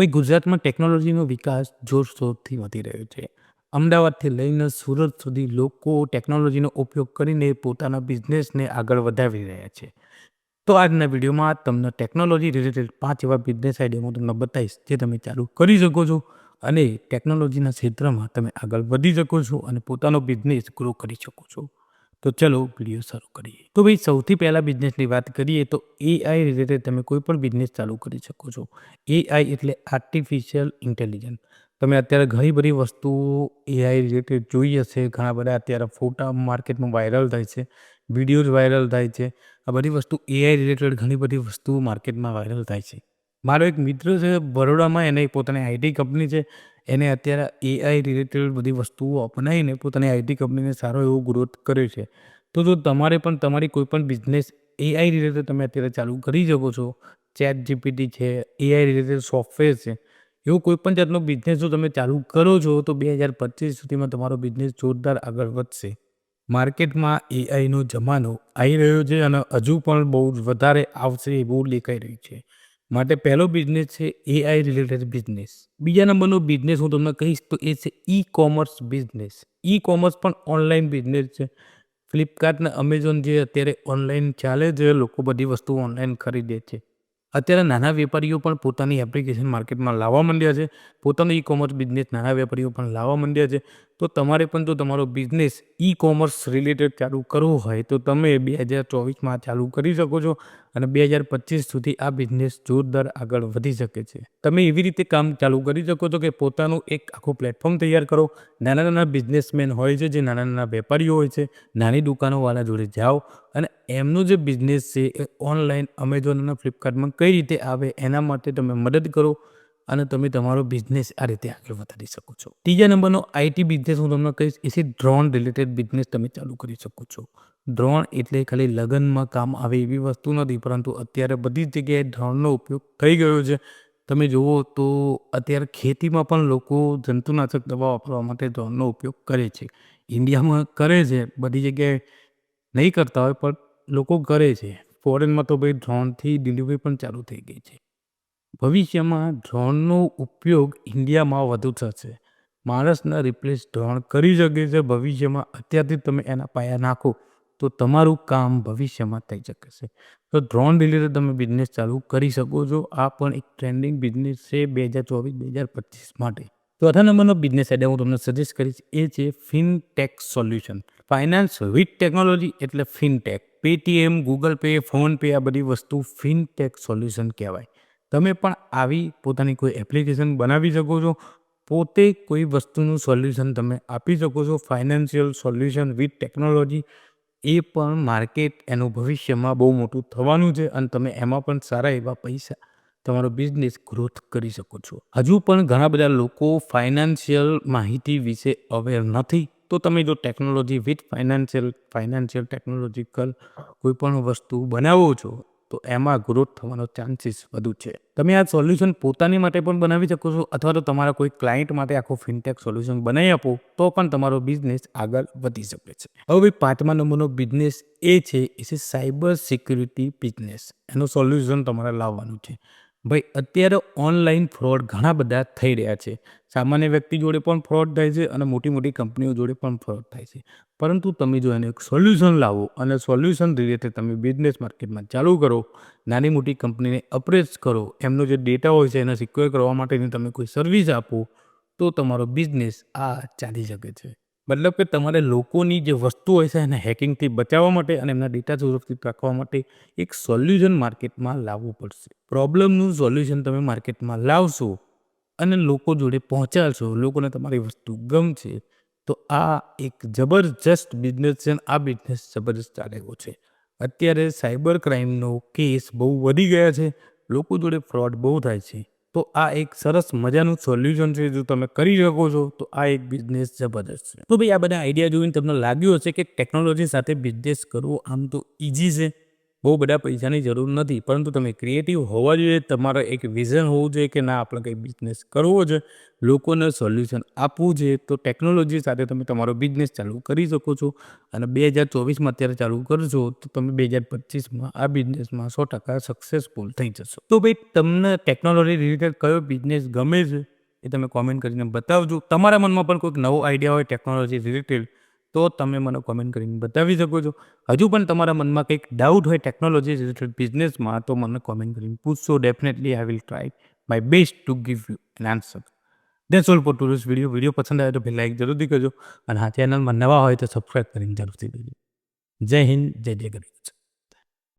ભાઈ, ગુજરાતમાં ટેકનોલોજીનો વિકાસ જોરશોરથી વધી રહ્યો છે. અમદાવાદથી લઈને સુરત સુધી લોકો ટેકનોલોજીનો ઉપયોગ કરીને પોતાના બિઝનેસને આગળ વધાવી રહ્યા છે. તો આજના વિડીયોમાં તમને ટેકનોલોજી રિલેટેડ પાંચ એવા બિઝનેસ આઈડિયા હું તમને બતાવીશ, જે તમે ચાલુ કરી શકો છો અને ટેકનોલોજીના ક્ષેત્રમાં તમે આગળ વધી શકો છો અને પોતાનો બિઝનેસ ગ્રો કરી શકો છો. તો ચલો વીડિયો શરૂ કરીએ. તો ભાઈ, સૌથી પહેલાં બિઝનેસની વાત કરીએ તો એઆઈ રિલેટેડ તમે કોઈ પણ બિઝનેસ ચાલુ કરી શકો છો. એઆઈ એટલે આર્ટિફિશિયલ ઇન્ટેલિજન્સ તમે અત્યારે ઘણી બધી વસ્તુઓ એઆઈ રિલેટેડ જોઈ હશે, ઘણા બધા અત્યારે ફોટા માર્કેટમાં વાયરલ થાય છે વિડીયોઝ વાયરલ થાય છે. આ બધી વસ્તુ એઆઈ રિલેટેડ ઘણી બધી વસ્તુઓ માર્કેટમાં વાયરલ થાય છે. મારો એક મિત્ર છે, બરોડામાં, એને પોતાની આઈટી કંપની છે. એને અત્યારે એઆઈ રિલેટેડ બધી વસ્તુઓ અપનાવીને પોતાની આઈટી કંપનીને સારો એવો ગ્રોથ કર્યો છે. તો જો તમારે પણ તમારી કોઈપણ બિઝનેસ એઆઈ રિલેટેડ તમે અત્યારે ચાલુ કરી શકો છો. ચેટ જીપીટી છે એઆઈ રિલેટેડ સોફ્ટવેર છે. એવો કોઈપણ જાતનો બિઝનેસ જો તમે ચાલુ કરો છો તો બે હજાર પચીસ સુધીમાં તમારો બિઝનેસ જોરદાર આગળ વધશે. માર્કેટમાં એઆઈનો જમાનો આવી રહ્યો છે અને હજુ પણ બહુ જ વધારે આવશે એવું દેખાઈ રહ્યું છે. માટે પહેલો બિઝનેસ છે એઆઈ રિલેટેડ બિઝનેસ બીજા નંબરનો બિઝનેસ હું તમને કહીશ તો એ છે e commerce business e commerce પણ ઓનલાઈન બિઝનેસ છે. ફ્લિપકાર્ટ અને અમેઝોન જે અત્યારે ઓનલાઈન ચાલે છે, લોકો બધી વસ્તુઓ ઓનલાઈન ખરીદે છે. અત્યારે નાના વેપારીઓ પણ પોતાની એપ્લિકેશન માર્કેટમાં લાવવા માંડ્યા છે. પોતાનો ઈ કોમર્સ બિઝનેસ નાના વેપારીઓ પણ લાવવા માંડ્યા છે. તો તમારે પણ જો તમારો બિઝનેસ ઈ કોમર્સ રિલેટેડ ચાલુ કરવો હોય તો તમે બે હજાર ચોવીસમાં ચાલુ કરી શકો છો અને બે હજાર પચીસ સુધી આ બિઝનેસ જોરદાર આગળ વધી શકે છે. તમે એવી રીતે કામ ચાલુ કરી શકો છો કે પોતાનું એક આખું પ્લેટફોર્મ તૈયાર કરો. નાના નાના બિઝનેસમેન હોય છે, જે નાના નાના વેપારીઓ હોય છે, નાની દુકાનોવાળા જોડે જાઓ અને એમનો જે બિઝનેસ છે એ ઓનલાઈન અમેઝોન અને ફ્લિપકાર્ટમાં કઈ રીતે આવે એના માટે તમે મદદ કરો. અને તમે તમારો બિઝનેસ આ રીતે આગળ વધારી શકો છો. ત્રીજા નંબરનો આઈટી બિઝનેસ હું તમને કહીશ એ છે ડ્રોન રિલેટેડ બિઝનેસ તમે ચાલુ કરી શકો છો. ડ્રોન એટલે ખાલી લગ્નમાં કામ આવે એવી વસ્તુ નથી, પરંતુ અત્યારે બધી જ જગ્યાએ ડ્રોનનો ઉપયોગ થઈ ગયો છે. તમે જુઓ તો અત્યારે ખેતીમાં પણ લોકો જંતુનાશક દવા વાપરવા માટે ડ્રોનનો ઉપયોગ કરે છે. ઇન્ડિયામાં કરે છે, બધી જગ્યાએ નહીં કરતા હોય, પણ લોકો કરે છે. ફોરેનમાં તો ભાઈ ડ્રોનથી ડિલિવરી પણ ચાલુ થઈ ગઈ છે. ભવિષ્યમાં ડ્રોનનો ઉપયોગ ઇન્ડિયામાં વધુ થશે. માણસના રિપ્લેસ ડ્રોન કરી શકે છે. ભવિષ્યમાં અત્યારથી તમે એના પાયા નાખો તો તમારું કામ ભવિષ્યમાં થઈ શકે છે. તો ડ્રોન રિલેટેડ તમે બિઝનેસ ચાલુ કરી શકો છો. આ પણ એક ટ્રેન્ડિંગ બિઝનેસ છે બે હજાર ચોવીસ, બે હજાર પચીસ માટે. ચોથા નંબરનો બિઝનેસ આઈડિયા હું તમને સજેસ્ટ કરીશ એ છે fintech solution finance with technology એટલે fintech Paytm Google Pay PhonePe આ બધી વસ્તુ ફિનટેક સોલ્યુશન કહેવાય. તમે પણ આવી પોતાની કોઈ એપ્લિકેશન બનાવી શકો છો. પોતે કોઈ વસ્તુનું સોલ્યુશન તમે આપી શકો છો. ફાઇનાન્શિયલ સોલ્યુશન વિથ ટેકનોલોજી એ પણ માર્કેટ એનું ભવિષ્યમાં બહુ મોટું થવાનું છે અને તમે એમાં પણ સારા એવા પૈસા તમારો બિઝનેસ ગ્રોથ કરી શકો છો. હજુ પણ ઘણા બધા લોકો ફાઇનાન્શિયલ માહિતી વિશે અવેર નથી. તો તમે જો technology with financial financial technological કોઈ પણ વસ્તુ બનાવો છો તો એમાં ગ્રોથ થવાનો ચાન્સીસ વધુ છે. તમે આ સોલ્યુશન પોતાની માટે પણ બનાવી શકો છો અથવા તો તમારા કોઈ ક્લાયન્ટ માટે આખું ફિનટેક સોલ્યુશન બનાવી આપો તો પણ તમારો બિઝનેસ આગળ વધી શકે છે. હવે પાંચમા નંબરનો બિઝનેસ એ છે એ છે સાયબર સિક્યુરિટી બિઝનેસ એનું સોલ્યુશન તમારે લાવવાનું છે. ભાઈ, અત્યારે ઓનલાઈન ફ્રોડ ઘણા બધા થઈ રહ્યા છે. સામાન્ય વ્યક્તિ જોડે પણ ફ્રોડ થાય છે અને મોટી મોટી કંપનીઓ જોડે પણ ફ્રોડ થાય છે. પરંતુ તમે જો એને એક સોલ્યુશન લાવો અને સોલ્યુશન રિલેટેડ તમે બિઝનેસ માર્કેટમાં ચાલુ કરો, નાની મોટી કંપનીને અપ્રેસ કરો, એમનો જે ડેટા હોય છે એને સિક્યોર કરવા માટેની તમે કોઈ સર્વિસ આપો, તો તમારો બિઝનેસ આ ચાલી શકે છે. મતલબ કે તમારે લોકોની જે વસ્તુ હોય છે એને હેકિંગથી બચાવવા માટે અને એમના ડેટા સુરક્ષિત રાખવા માટે એક સોલ્યુશન માર્કેટમાં લાવવું પડશે. પ્રોબ્લેમનું સોલ્યુશન તમે માર્કેટમાં લાવશો અને લોકો જોડે પહોંચાડશો, લોકોને તમારી વસ્તુ ગમશે, તો આ એક જબરજસ્ત બિઝનેસ છે આ બિઝનેસ જબરજસ્ત ચાલેલો છે. અત્યારે સાયબર ક્રાઇમનો કેસ બહુ વધી ગયા છે, લોકો જોડે ફ્રોડ બહુ થાય છે. તો આ એક સરસ મજાનું સોલ્યુશન છે જો તમે કરી શકો છો, તો આ એક બિઝનેસ જબરદસ્ત છે. તો ભાઈ આ બધા આઈડિયા જોઈને તમને લાગ્યું હશે કે ટેકનોલોજી સાથે બિઝનેસ કરવો આમ તો ઇઝી છે. બહુ બધા પૈસાની જરૂર નથી, પરંતુ તમે ક્રિએટિવ હોવા જોઈએ, તમારો એક વિઝન હોવું જોઈએ કે ના, આપણે કંઈ બિઝનેસ કરવો છે, લોકોને સોલ્યુશન આપવું છે, તો ટેકનોલોજી સાથે તમે તમારો બિઝનેસ ચાલુ કરી શકો છો. અને બે હજાર ચોવીસમાં અત્યારે ચાલુ કરશો તો તમે બે હજાર પચીસમાં આ બિઝનેસમાં સો ટકા સક્સેસફુલ થઈ જશો. તો ભાઈ, તમને ટેકનોલોજી રિલેટેડ કયો બિઝનેસ ગમે છે, એ તમે કોમેન્ટ કરીને બતાવજો. તમારા મનમાં પણ કોઈક નવો આઈડિયા હોય ટેકનોલોજી રિલેટેડ તો તમે મને કોમેન્ટ કરીને બતાવી શકો છો. હજુ પણ તમારા મનમાં કંઈક ડાઉટ હોય ટેકનોલોજી રિલેટેડ બિઝનેસમાં તો મને કોમેન્ટ કરીને પૂછશો. Definitely I will try my best to give you an answer that's all for tourist video video પસંદ આવે તો પહેલાં લાઈક જરૂરથી કરજો. અને હા ચેનલમાં નવા હોય તો સબસ્ક્રાઈબ કરીને જરૂરથી કરજો. જય હિન્દ, જય જય ગણેશ